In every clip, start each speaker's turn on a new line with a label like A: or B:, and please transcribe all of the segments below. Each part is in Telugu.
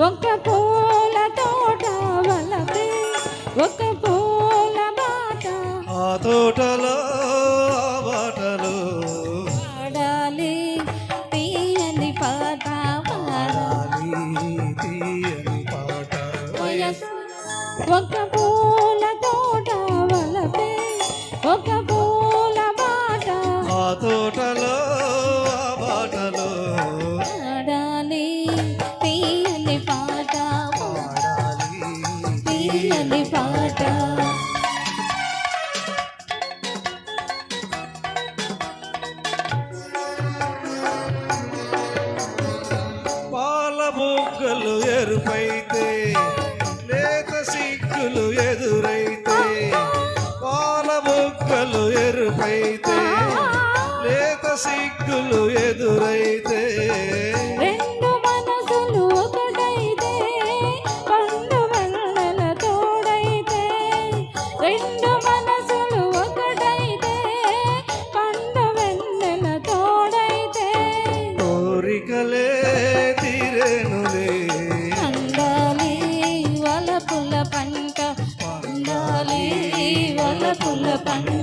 A: ఒక పూల తోట వలపే ఒక పూల బాట
B: ఆ తోటలో బాటలు.
A: పాడాలి తీయని పాట ఒక పూల తోట వలపే ఒక చెల్లని పాట.
B: పాలబుగ్గలు ఎరుపైతే లేత సిగ్గులు ఎదురైతే పాలబుగ్గలు ఎరుపైతే లేత సిగ్గులు ఎదురైతే
A: పుల్ల పండు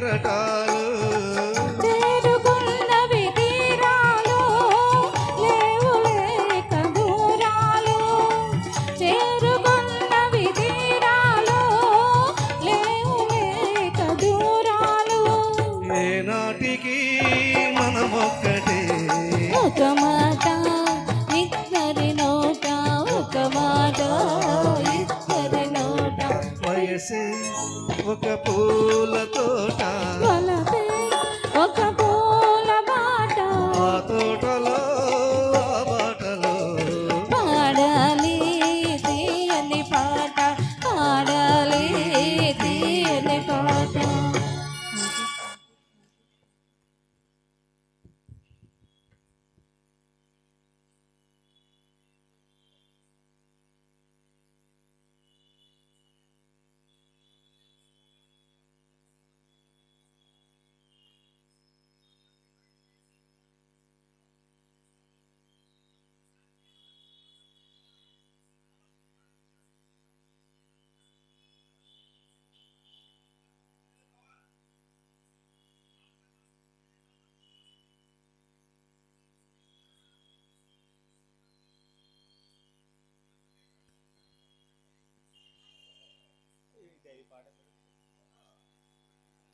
B: చేరటా
A: ఒక
B: పూల తోట.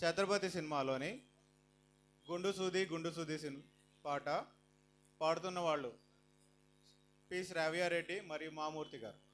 C: ఛత్రపతి సినిమాలోని గుండు సూది గుండు సూది పాట పాడుతున్న వాళ్ళు పి. శ్రావ్యారెడ్డి మరియు మామూర్తి గారు.